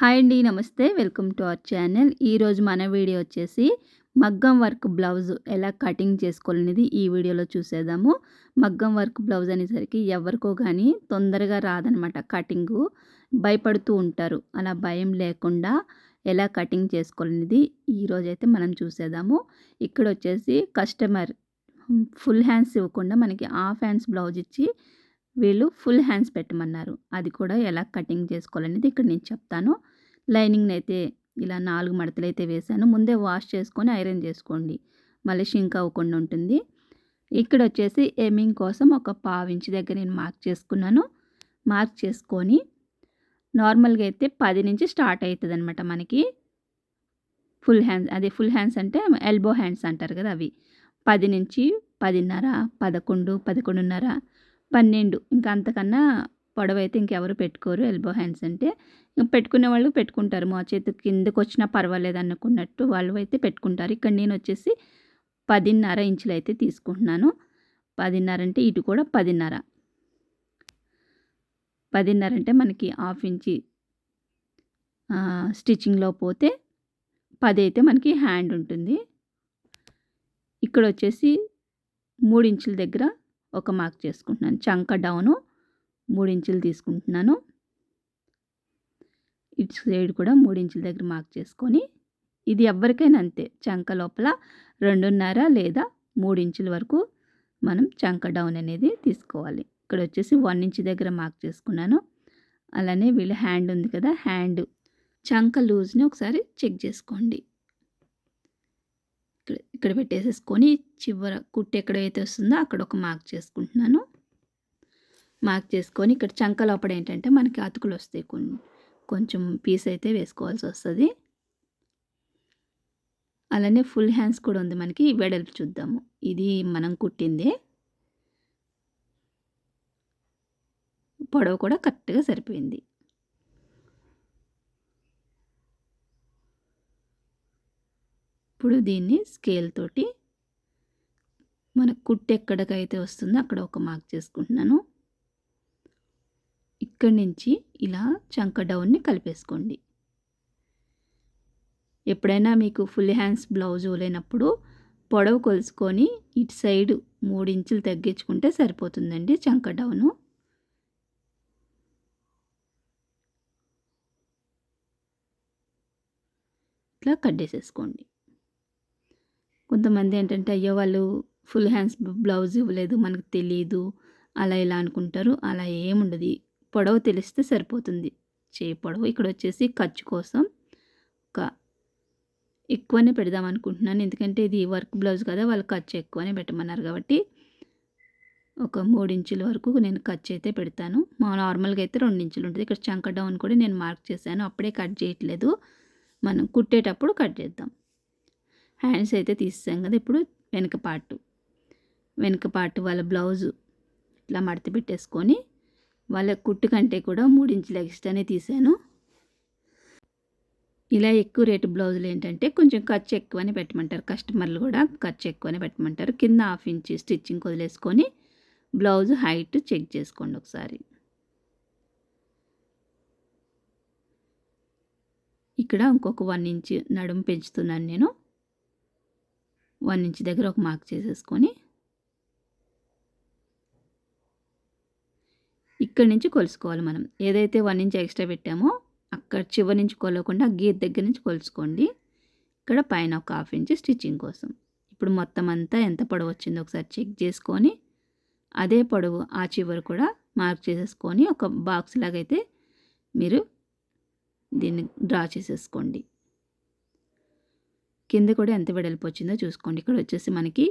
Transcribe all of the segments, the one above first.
Hi అండి నమస్తే. Welcome to our channel. ఈరోజు మన వీడియో వచ్చేసి మగ్గం వర్క్ బ్లౌజ్ ఎలా కటింగ్ చేసుకోవాలనేది ఈ వీడియోలో చూసేద్దాము. మగ్గం వర్క్ బ్లౌజ్ అనేసరికి ఎవరికో కానీ తొందరగా రాదనమాట కటింగు. భయపడుతూ ఉంటారు. అలా భయం లేకుండా ఎలా కటింగ్ చేసుకోవాలనేది ఈరోజైతే మనం చూసేద్దాము. ఇక్కడ వచ్చేసి కస్టమర్ ఫుల్ హ్యాండ్స్ ఇవ్వకుండా మనకి హాఫ్ హ్యాండ్స్ బ్లౌజ్ ఇచ్చి వీళ్ళు ఫుల్ హ్యాండ్స్ పెట్టమన్నారు. అది కూడా ఎలా కటింగ్ చేసుకోవాలనేది ఇక్కడ నేను చెప్తాను. లైనింగ్ని అయితే ఇలా నాలుగు మడతలు అయితే వేసాను ముందే వాష్ చేసుకొని ఐరన్ చేసుకోండి. మళ్ళీ షింక్ అవ్వకుండా ఉంటుంది. ఇక్కడ వచ్చేసి ఎమింగ్ కోసం ఒక పావు ఇంచు దగ్గర నేను మార్క్ చేసుకున్నాను. మార్క్ చేసుకొని నార్మల్గా అయితే పది నుంచి స్టార్ట్ అవుతుంది అనమాట మనకి. ఫుల్ హ్యాండ్స్ అదే ఫుల్ హ్యాండ్స్ అంటే ఎల్బో హ్యాండ్స్ అంటారు కదా అవి. పది నుంచి పదిన్నర పదకొండు పదకొండున్నర పన్నెండు ఇంకా అంతకన్నా పొడవైతే ఇంకెవరు పెట్టుకోరు. ఎల్బో హ్యాండ్స్ అంటే పెట్టుకునే వాళ్ళు పెట్టుకుంటారు. మా చేతి కిందకు వచ్చినా పర్వాలేదు అనుకున్నట్టు వాళ్ళు అయితే పెట్టుకుంటారు. ఇక్కడ నేను వచ్చేసి పదిన్నర ఇంచులు అయితే తీసుకుంటున్నాను. పదిన్నర అంటే ఇటు కూడా పదిన్నర. పదిన్నర అంటే మనకి హాఫ్ ఇంచి స్టిచ్చింగ్లో పోతే పది అయితే మనకి హ్యాండ్ ఉంటుంది. ఇక్కడ వచ్చేసి మూడు ఇంచుల దగ్గర ఒక మార్క్ చేసుకుంటున్నాను. చంక డౌను ఇంచులు తీసుకుంటున్నాను. ఇటు సైడ్ కూడా మూడు ఇంచుల దగ్గర మార్క్ చేసుకొని ఇది ఎవరికైనా అంతే చంక లోపల రెండున్నర లేదా మూడు ఇంచుల వరకు మనం చంక డౌన్ అనేది తీసుకోవాలి. ఇక్కడ వచ్చేసి వన్ ఇంచ్ దగ్గర మార్క్ చేసుకున్నాను. అలానే వీళ్ళ హ్యాండ్ ఉంది కదా హ్యాండ్ చంక లూజ్ని ఒకసారి చెక్ చేసుకోండి. ఇక్కడ ఇక్కడ పెట్టేసేసుకొని చివర కుట్టు ఎక్కడైతే వస్తుందో అక్కడ ఒక మార్క్ చేసుకుంటున్నాను. మార్క్ చేసుకొని ఇక్కడ చంక లోపల ఏంటంటే మనకి అతుకులు వస్తాయి కొన్ని కొంచెం పీస్ అయితే వేసుకోవాల్సి వస్తుంది. అలానే ఫుల్ హ్యాండ్స్ కూడా ఉంది మనకి వెడల్పు చూద్దాము. ఇది మనం కుట్టిందే. పొడవు కూడా కరెక్ట్గా సరిపోయింది. ఇప్పుడు దీన్ని స్కేల్ తోటి మన కుట్టు ఎక్కడికైతే వస్తుందో అక్కడ ఒక మార్క్ చేసుకుంటున్నాను. ఇక్కడి నుంచి ఇలా చంక డౌన్ని కలిపేసుకోండి. ఎప్పుడైనా మీకు ఫుల్ హ్యాండ్స్ బ్లౌజ్ లేనప్పుడు పొడవు కొలుసుకొని ఇటు సైడ్ మూడు ఇంచులు తగ్గించుకుంటే సరిపోతుందండి చంక డౌను. ఇట్లా కట్ చేసేసుకోండి. కొంతమంది ఏంటంటే అయ్యో వాళ్ళు ఫుల్ హ్యాండ్స్ బ్లౌజ్ ఇవ్వలేదు మనకు తెలియదు అలా ఇలా అనుకుంటారు అలా ఏముండదు. పొడవు తెలిస్తే సరిపోతుంది. చేయి పొడవు ఇక్కడ వచ్చేసి ఖర్చు కోసం ఒక ఎక్కువనే పెడదాం అనుకుంటున్నాను. ఎందుకంటే ఇది వర్క్ బ్లౌజ్ కదా వాళ్ళు ఖర్చు ఎక్కువనే పెట్టమన్నారు కాబట్టి ఒక మూడు ఇంచుల వరకు నేను ఖర్చు అయితే పెడతాను. మా నార్మల్గా అయితే రెండు ఇంచులు ఉంటుంది. ఇక్కడ చంక డౌన్ కూడా నేను మార్క్ చేశాను. అప్పుడే కట్ చేయట్లేదు. మనం కుట్టేటప్పుడు కట్ చేద్దాం. హ్యాండ్స్ అయితే తీసాం కదా ఇప్పుడు వెనక పార్ట్. వెనక పార్ట్ వాళ్ళ బ్లౌజు ఇట్లా మడత పెట్టేసుకొని వాళ్ళ కుట్టు కంటే కూడా మూడించులు ఎక్స్ట్రానే తీసాను ఇలా ఎక్కువ రేటు బ్లౌజులు ఏంటంటే కొంచెం ఖర్చు ఎక్కువనే పెట్టమంటారు. కస్టమర్లు కూడా ఖర్చు ఎక్కువనే పెట్టమంటారు. కింద హాఫ్ ఇంచ్ స్టిచ్చింగ్ వదిలేసుకొని బ్లౌజ్ హైట్ చెక్ చేసుకోండి ఒకసారి. ఇక్కడ ఇంకొక వన్ ఇంచ్ నడుము పెంచుతున్నాను నేను. వన్ ఇంచ్ దగ్గర ఒక మార్క్ చేసేసుకొని ఇక్కడి నుంచి కొలుసుకోవాలి మనం. ఏదైతే వన్ ఇంచ్ ఎక్స్ట్రా పెట్టామో అక్కడ చివరి నుంచి కొలవకుండా గీత దగ్గర నుంచి కొలుచుకోండి ఇక్కడ పైన ఒక హాఫ్ ఇంచ్ స్టిచ్చింగ్ కోసం. ఇప్పుడు మొత్తం అంతా ఎంత పొడవు వచ్చిందో ఒకసారి చెక్ చేసుకొని అదే పొడవు ఆ చివరి కూడా మార్క్ చేసేసుకొని ఒక బాక్స్ లాగైతే మీరు దీన్ని డ్రా చేసేసుకోండి. కింద కూడా ఎంత వెడల్పు వచ్చిందో చూసుకోండి. ఇక్కడ వచ్చేసి మనకి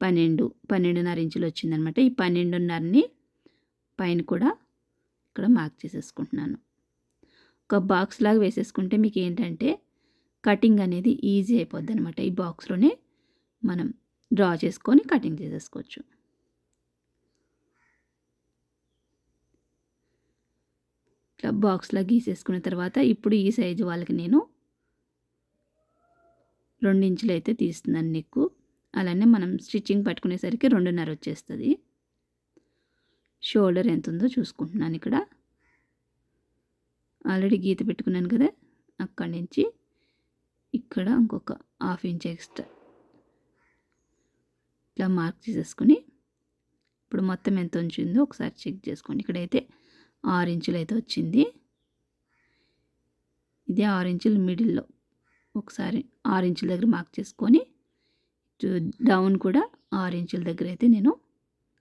పన్నెండు పన్నెండున్నర ఇంచులు వచ్చిందనమాట. ఈ పన్నెండున్నరని పైన కూడా ఇక్కడ మార్క్ చేసేసుకుంటున్నాను. ఒక బాక్స్ లాగా వేసేసుకుంటే మీకు ఏంటంటే కటింగ్ అనేది ఈజీ అయిపోద్ది అనమాట ఈ బాక్స్లోనే మనం డ్రా చేసుకొని కటింగ్ చేసేసుకోవచ్చు. ఇట్లా బాక్స్లా గీసేసుకున్న తర్వాత ఇప్పుడు ఈ సైజు వాళ్ళకి నేను రెండు ఇంచులు అయితే తీస్తున్నాను నీకు అలానే మనం స్టిచ్చింగ్ పట్టుకునేసరికి రెండున్నర వచ్చేస్తుంది. షోల్డర్ ఎంత ఉందో చూసుకుంటున్నాను ఇక్కడ. ఆల్రెడీ గీత పెట్టుకున్నాను కదా అక్కడి నుంచి ఇక్కడ ఇంకొక హాఫ్ ఇంచ్ ఎక్స్ట్రా. ఇట్లా మార్క్ చేసేసుకొని ఇప్పుడు మొత్తం ఎంత వచ్చిందో ఒకసారి చెక్ చేసుకోండి. ఇక్కడైతే ఆరు ఇంచులు అయితే వచ్చింది. ఇదే ఆరు ఇంచులు మిడిల్లో. ఒకసారి ఆరు ఇంచుల దగ్గర మార్క్ చేసుకొని డౌన్ కూడా ఆరు ఇంచుల దగ్గర అయితే నేను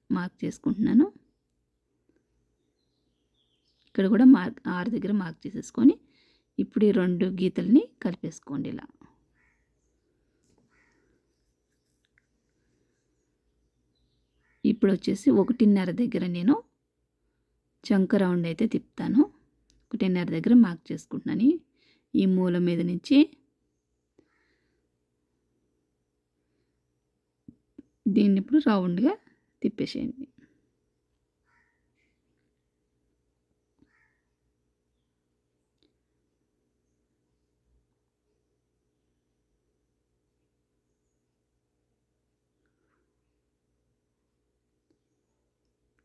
మార్క్ చేసుకుంటున్నాను. ఇక్కడ కూడా మార్క్ ఆరు దగ్గర మార్క్ చేసేసుకొని ఇప్పుడు ఈ రెండు గీతల్ని కలిపేసుకోండి ఇలా. ఇప్పుడు వచ్చేసి ఒకటిన్నర దగ్గర నేను చంక రౌండ్ అయితే తిప్పుతాను. ఒకటిన్నర దగ్గర మార్క్ చేసుకుంటున్నాను. ఈ మూల మీద నుంచి దీన్ని ఇప్పుడు రౌండ్గా తిప్పేసేయండి.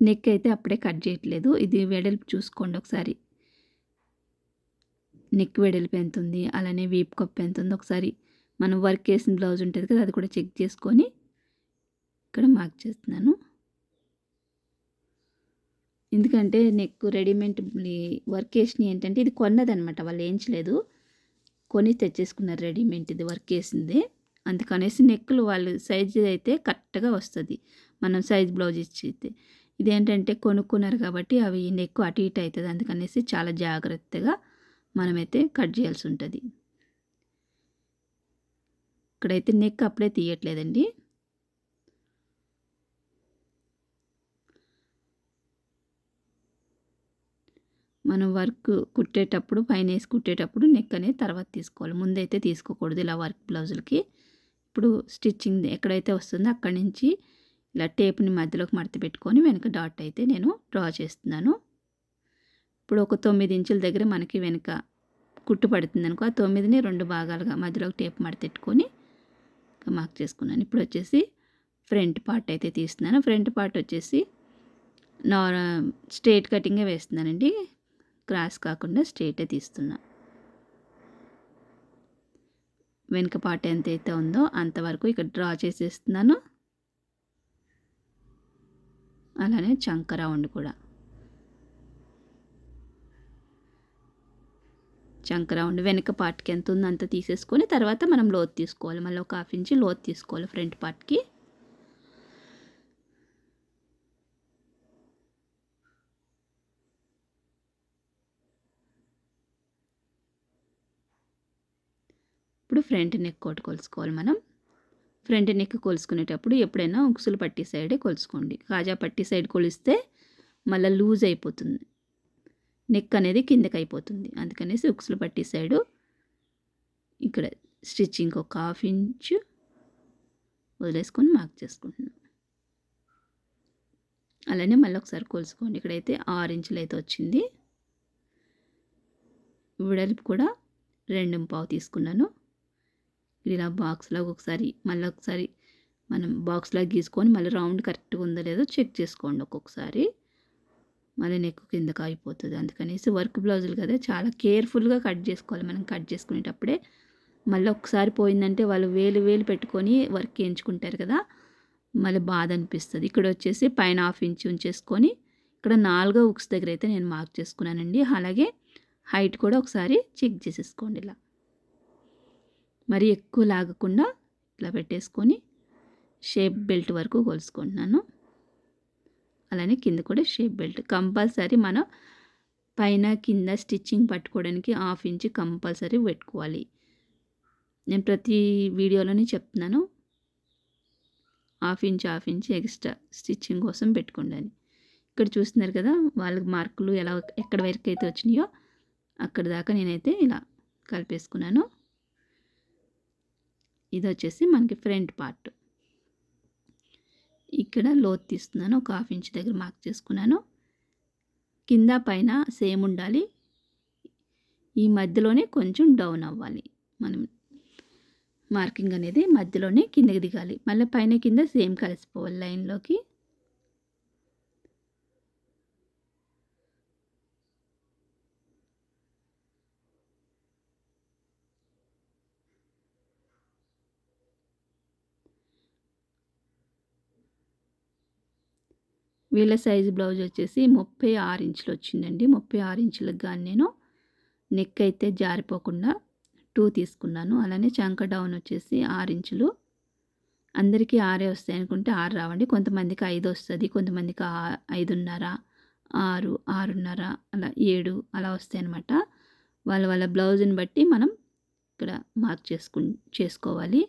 నెక్ అయితే అప్పుడే కట్ చేయట్లేదు. ఇది వెడల్పు చూసుకోండి ఒకసారి. నెక్ వెడల్పు ఎంత ఉంది? అలానే వీప్ కప్ ఎంత ఉంది? ఒకసారి మనం వర్క్ వేసిన బ్లౌజ్ ఉంటుంది కదా అది కూడా చెక్ చేసుకొని ఇక్కడ మార్క్ చేస్తున్నాను. ఎందుకంటే నెక్ రెడీమేడ్ వర్క్ చేసినవి ఏంటంటే ఇది కొన్నదనమాట వాళ్ళు వేయించలేదు కొని తెచ్చేసుకున్నారు రెడీమేడ్ ఇది వర్క్ వేసింది అందుకనేసి నెక్కులు వాళ్ళు సైజ్ అయితే కరెక్ట్గా వస్తుంది. మనం సైజ్ బ్లౌజ్ ఇచ్చితే ఇదేంటంటే కొనుక్కున్నారు కాబట్టి అవి నెక్ అటు ఇటు అవుతుంది. అందుకనేసి చాలా జాగ్రత్తగా మనమైతే కట్ చేయాల్సి ఉంటుంది. ఇక్కడైతే నెక్ అప్పుడే తీయట్లేదండి. మనం వర్క్ కుట్టేటప్పుడు పైన వేసి కుట్టేటప్పుడు నెక్ అనేది తర్వాత తీసుకోవాలి. ముందైతే తీసుకోకూడదు ఇలా వర్క్ బ్లౌజులకి. ఇప్పుడు స్టిచ్చింగ్ ఎక్కడైతే వస్తుందో అక్కడి నుంచి ఇలా టేప్ని మధ్యలోకి మడత పెట్టుకొని వెనక డాట్ అయితే నేను డ్రా చేస్తున్నాను. ఇప్పుడు ఒక తొమ్మిది ఇంచుల దగ్గర మనకి వెనక కుట్టు పడుతుంది అనుకో ఆ తొమ్మిదిని రెండు భాగాలుగా మధ్యలో టేప్ మడతెట్టుకొని మార్క్ చేసుకున్నాను. ఇప్పుడు వచ్చేసి ఫ్రంట్ పార్ట్ అయితే తీస్తున్నాను. ఫ్రంట్ పార్ట్ వచ్చేసి నార్ స్ట్రేట్ కటింగే వేస్తున్నానండి. క్రాస్ కాకుండా స్ట్రేటే తీస్తున్నా. వెనుక పార్ట్ ఎంతైతే ఉందో అంతవరకు ఇక్కడ డ్రా చేసేస్తున్నాను. అలానే చంక రౌండ్ కూడా. చంక రౌండ్ వెనక పార్ట్కి ఎంత ఉందో అంత తీసేసుకొని తర్వాత మనం లోత్ తీసుకోవాలి. మళ్ళీ ఒక హాఫ్ ఇంచ్ లోత్ తీసుకోవాలి ఫ్రంట్ పార్ట్కి. ఇప్పుడు ఫ్రంట్ నెక్ కోట్ కొలుసుకోవాలి మనం. ఫ్రంట్ నెక్ కొలుసుకునేటప్పుడు ఎప్పుడైనా ఉక్సులు పట్టి సైడే కొలుసుకోండి. కాజా పట్టి సైడ్ కొలిస్తే మళ్ళీ లూజ్ అయిపోతుంది. నెక్ అనేది కిందకి అయిపోతుంది. అందుకనేసి ఉక్సులు పట్టి సైడు ఇక్కడ స్టిచ్చింగ్ ఒక హాఫ్ ఇంచ్ వదిలేసుకొని మార్క్ చేసుకుంటున్నాను అలానే మళ్ళీ ఒకసారి కొలుసుకోండి. ఇక్కడైతే ఆరు ఇంచులు అయితే వచ్చింది. విడలిపి కూడా రెండు పావు తీసుకున్నాను. ఇలా బాక్స్లోకి ఒకసారి మళ్ళీ ఒకసారి మనం బాక్స్లాగా గీసుకొని మళ్ళీ రౌండ్ కరెక్ట్గా ఉందో లేదో చెక్ చేసుకోండి ఒక్కొక్కసారి. మళ్ళీ నెక్ కిందకి అయిపోతుంది అందుకనేసి వర్క్ బ్లౌజులు కదా చాలా కేర్ఫుల్గా కట్ చేసుకోవాలి మనం కట్ చేసుకునేటప్పుడే. మళ్ళీ ఒకసారి పోయిందంటే వాళ్ళు వేలు వేలు పెట్టుకొని వర్క్ ఎంచుకుంటారు కదా మళ్ళీ బాధ అనిపిస్తుంది. ఇక్కడ వచ్చేసి పైన హాఫ్ ఇంచ్ ఉంచేసుకొని ఇక్కడ నాలుగో ఉక్స్ దగ్గర అయితే నేను మార్క్ చేసుకున్నానండి. అలాగే హైట్ కూడా ఒకసారి చెక్ చేసేసుకోండి ఇలా. మరీ ఎక్కువ లాగకుండా ఇట్లా పెట్టేసుకొని షేప్ బెల్ట్ వరకు కొలుసుకుంటున్నాను. అలానే కింద కూడా షేప్ బెల్ట్. కంపల్సరీ మనం పైన కింద స్టిచ్చింగ్ పట్టుకోవడానికి హాఫ్ ఇంచ్ కంపల్సరీ పెట్టుకోవాలి. నేను ప్రతి వీడియోలోనే చెప్తున్నాను. Half inch half inch extra stitching కోసం పెట్టుకోండి ఇక్కడ చూస్తున్నారు కదా వాళ్ళకి మార్కులు ఎలా ఎక్కడ వరకు అయితే వచ్చినాయో అక్కడ దాకా నేనైతే ఇలా కలిపేసుకున్నాను. ఇది వచ్చేసి మనకి ఫ్రంట్ పార్ట్. ఇక్కడ లోత్ తీస్తున్నాను ఒక హాఫ్ ఇంచ్ దగ్గర మార్క్ చేసుకున్నాను. కింద పైన సేమ్ ఉండాలి. ఈ మధ్యలోనే కొంచెం డౌన్ అవ్వాలి. మనం మార్కింగ్ అనేది మధ్యలోనే కిందకి దిగాలి. మళ్ళీ పైన కింద సేమ్ కలిసిపోవాలి లైన్లోకి. వీళ్ళ సైజు బ్లౌజ్ వచ్చేసి ముప్పై ఆరు ఇంచులు వచ్చిందండి. ముప్పై ఆరు ఇంచులకు కానీ నేను నెక్ అయితే జారిపోకుండా టూ తీసుకున్నాను. అలానే చంక డౌన్ వచ్చేసి ఆరు ఇంచులు. అందరికీ ఆరే వస్తాయి అనుకుంటే ఆరు రావండి. కొంతమందికి ఐదు వస్తుంది కొంతమందికి ఐదున్నర ఆరు ఆరున్నర అలా ఏడు అలా వస్తాయి అనమాట వాళ్ళ వాళ్ళ బ్లౌజ్ని బట్టి మనం ఇక్కడ మార్క్ చేసుకు చేసుకోవాలి.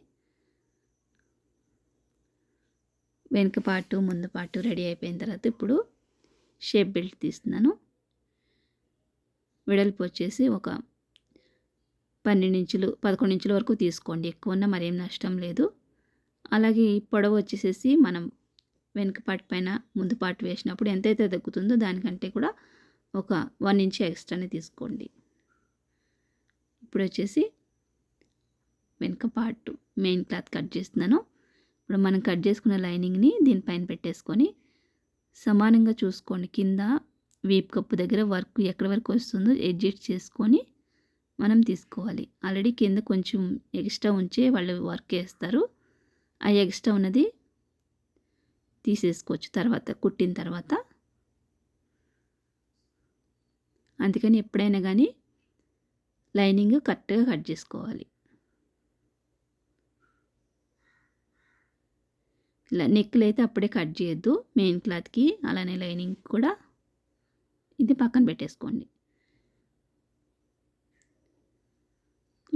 వెనుక పాటు ముందు పాటు రెడీ అయిపోయిన తర్వాత ఇప్పుడు షేప్ బెల్ట్ తీస్తున్నాను. వెడల్పు వచ్చేసి ఒక పన్నెండు ఇంచులు పదకొండు ఇంచుల వరకు తీసుకోండి. ఎక్కువ ఉన్నా మరేం నష్టం లేదు. అలాగే ఈ పొడవు వచ్చేసేసి మనం వెనుక పాటు పైన ముందు పాటు వేసినప్పుడు ఎంతైతే తగ్గుతుందో దానికంటే కూడా ఒక వన్ ఇంచ్ ఎక్స్ట్రానే తీసుకోండి. ఇప్పుడు వచ్చేసి వెనుక పార్ట్ మెయిన్ క్లాత్ కట్ చేస్తున్నాను. ఇప్పుడు మనం కట్ చేసుకున్న లైనింగ్ని దీనిపైన పెట్టేసుకొని సమానంగా చూసుకోండి. కింద వీప్ కప్పు దగ్గర వర్క్ ఎక్కడి వరకు వస్తుందో అడ్జస్ట్ చేసుకొని మనం తీసుకోవాలి. ఆల్రెడీ కింద కొంచెం ఎక్స్ట్రా ఉంచి వాళ్ళు వర్క్ చేస్తారు. ఆ ఎక్స్ట్రా ఉన్నది తీసేసుకోవచ్చు తర్వాత కుట్టిన తర్వాత. అందుకని ఎప్పుడైనా కానీ లైనింగ్ కరెక్ట్గా కట్ చేసుకోవాలి. ఇలా నెక్లు అయితే అప్పుడే కట్ చేయొద్దు. మెయిన్ క్లాత్కి అలానే లైనింగ్ కూడా ఇది పక్కన పెట్టేసుకోండి.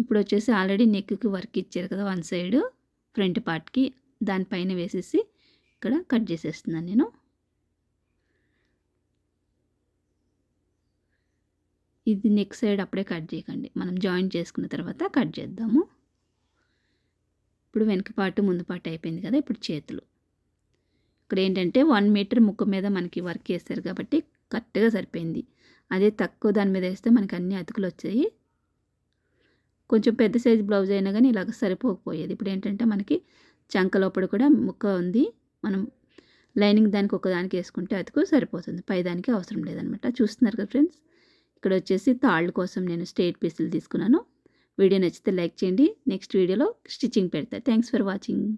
ఇప్పుడు వచ్చేసి ఆల్రెడీ నెక్కి వర్క్ ఇచ్చారు కదా వన్ సైడ్ ఫ్రంట్ పార్ట్కి దానిపైన వేసేసి ఇక్కడ కట్ చేసేస్తున్నాను నేను. ఇది నెక్ సైడ్ అప్పుడే కట్ చేయకండి. మనం జాయింట్ చేసుకున్న తర్వాత కట్ చేద్దాము. ఇప్పుడు వెనక పాటు ముందు పాటు అయిపోయింది కదా ఇప్పుడు చేతులు. ఇక్కడ ఏంటంటే వన్ మీటర్ ముక్క మీద మనకి వర్క్ వేస్తారు కాబట్టి కరెక్ట్గా సరిపోయింది. అదే తక్కువ దాని మీద వేస్తే మనకి అన్ని అతుకులు వచ్చాయి. కొంచెం పెద్ద సైజ్ బ్లౌజ్ అయినా కానీ ఇలాగ సరిపోకపోయేది. ఇప్పుడు ఏంటంటే మనకి చంక లోపల కూడా ముక్క ఉంది. మనం లైనింగ్ దానికి ఒకదానికి వేసుకుంటే అతుకు సరిపోతుంది. పై దానికి అవసరం లేదనమాట చూస్తున్నారు కదా ఫ్రెండ్స్ ఇక్కడ వచ్చేసి తాళ్ళు కోసం నేను స్టేట్ పీసులు తీసుకున్నాను. వీడియో నచ్చితే లైక్ చేయండి. నెక్స్ట్ వీడియోలో స్టిచ్చింగ్ పెడతా. Thanks for watching